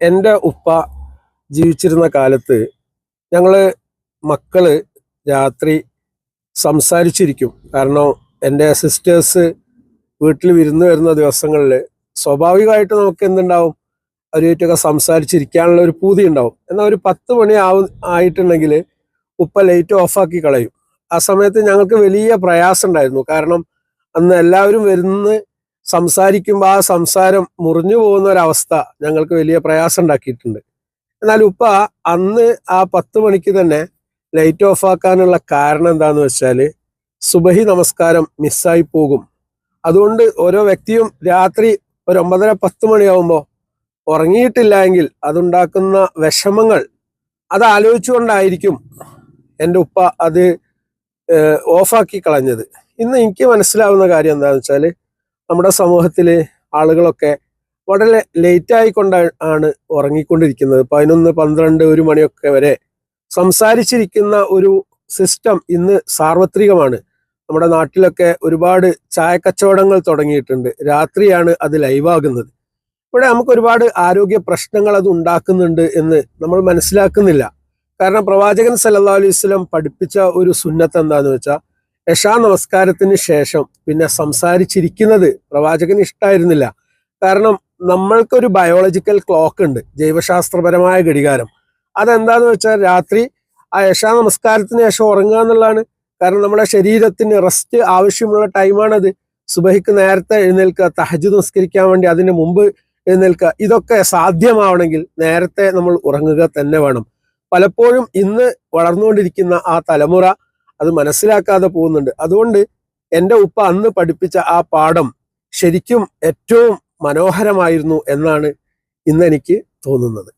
എന്റെ ഉപ്പ ജീവിച്ചിരുന്ന കാലത്ത് ഞങ്ങൾ മക്കൾ രാത്രി സംസാരിച്ചിരിക്കും. കാരണം എന്റെ സിസ്റ്റേഴ്സ് വീട്ടിൽ വിരുന്ന് വരുന്ന ദിവസങ്ങളിൽ സ്വാഭാവികമായിട്ട് നമുക്ക് എന്തുണ്ടാവും? അവരുമായിട്ടൊക്കെ സംസാരിച്ചിരിക്കാനുള്ള ഒരു പൂതി ഉണ്ടാവും. എന്നാൽ ഒരു പത്ത് മണി ആവും ആയിട്ടുണ്ടെങ്കിൽ ഉപ്പ ലൈറ്റ് ഓഫാക്കി കളയും. ആ സമയത്ത് ഞങ്ങൾക്ക് വലിയ പ്രയാസം ഉണ്ടായിരുന്നു. കാരണം അന്ന് എല്ലാവരും വരുന്ന് സംസാരിക്കുമ്പോൾ ആ സംസാരം മുറിഞ്ഞു പോകുന്ന ഒരവസ്ഥ ഞങ്ങൾക്ക് വലിയ പ്രയാസം ഉണ്ടാക്കിയിട്ടുണ്ട് എന്നാൽ ഉപ്പ അന്ന് ആ പത്ത് മണിക്ക് തന്നെ ലൈറ്റ് ഓഫ് ആക്കാനുള്ള കാരണം എന്താന്ന് വെച്ചാൽ സുബഹി നമസ്കാരം മിസ്സായി പോകും. അതുകൊണ്ട് ഓരോ വ്യക്തിയും രാത്രി ഒരു ഒമ്പതര പത്ത് മണിയാവുമ്പോൾ ഉറങ്ങിയിട്ടില്ല എങ്കിൽ അതുണ്ടാക്കുന്ന വിഷമങ്ങൾ അത് ആലോചിച്ചുകൊണ്ടായിരിക്കും എന്റെ ഉപ്പ അത് ഓഫാക്കി കളഞ്ഞത്. ഇന്ന് എനിക്ക് മനസ്സിലാവുന്ന കാര്യം എന്താണെന്ന് വെച്ചാൽ നമ്മുടെ സമൂഹത്തിൽ ആളുകളൊക്കെ വളരെ ലേറ്റ് ആയിക്കൊണ്ട് ആണ് ഉറങ്ങിക്കൊണ്ടിരിക്കുന്നത്. പതിനൊന്ന് പന്ത്രണ്ട് ഒരു മണിയൊക്കെ വരെ സംസാരിച്ചിരിക്കുന്ന ഒരു സിസ്റ്റം ഇന്ന് സാർവത്രികമാണ്. നമ്മുടെ നാട്ടിലൊക്കെ ഒരുപാട് ചായക്കച്ചവടങ്ങൾ തുടങ്ങിയിട്ടുണ്ട്. രാത്രിയാണ് അത് ലൈവാകുന്നത് ഇവിടെ നമുക്ക് ഒരുപാട് ആരോഗ്യ പ്രശ്നങ്ങൾ അത് ഉണ്ടാക്കുന്നുണ്ട് എന്ന് നമ്മൾ മനസ്സിലാക്കുന്നില്ല. കാരണം പ്രവാചകൻ സല്ലാ അലൈഹി സ്വലം പഠിപ്പിച്ച ഒരു സുന്നത്ത് എന്താന്ന് വെച്ചാൽ യശാ നമസ്കാരത്തിന് ശേഷം പിന്നെ സംസാരിച്ചിരിക്കുന്നത് പ്രവാചകന് ഇഷ്ടമായിരുന്നില്ല കാരണം നമ്മൾക്കൊരു ബയോളജിക്കൽ ക്ലോക്ക് ഉണ്ട് ജൈവശാസ്ത്രപരമായ ഘടികാരം. അതെന്താന്ന് വെച്ചാൽ രാത്രി ആ യശാ നമസ്കാരത്തിന് ശേഷം ഉറങ്ങുക എന്നുള്ളതാണ്. കാരണം നമ്മുടെ ശരീരത്തിന് റെസ്റ്റ് ആവശ്യമുള്ള ടൈമാണത് സുബഹിക്ക് നേരത്തെ എഴുന്നേൽക്കുക തഹജ് നമസ്കരിക്കാൻ വേണ്ടി അതിന് മുമ്പ് എഴുന്നേൽക്കുക ഇതൊക്കെ സാധ്യമാവണമെങ്കിൽ നേരത്തെ നമ്മൾ ഉറങ്ങുക തന്നെ വേണം. പലപ്പോഴും ഇന്ന് വളർന്നുകൊണ്ടിരിക്കുന്ന ആ തലമുറ അത് മനസ്സിലാക്കാതെ പോകുന്നുണ്ട്. അതുകൊണ്ട് എന്റെ ഉപ്പ അന്ന് പഠിപ്പിച്ച ആ പാഠം ശരിക്കും ഏറ്റവും മനോഹരമായിരുന്നു എന്നാണ് ഇന്നെനിക്ക് തോന്നുന്നത്.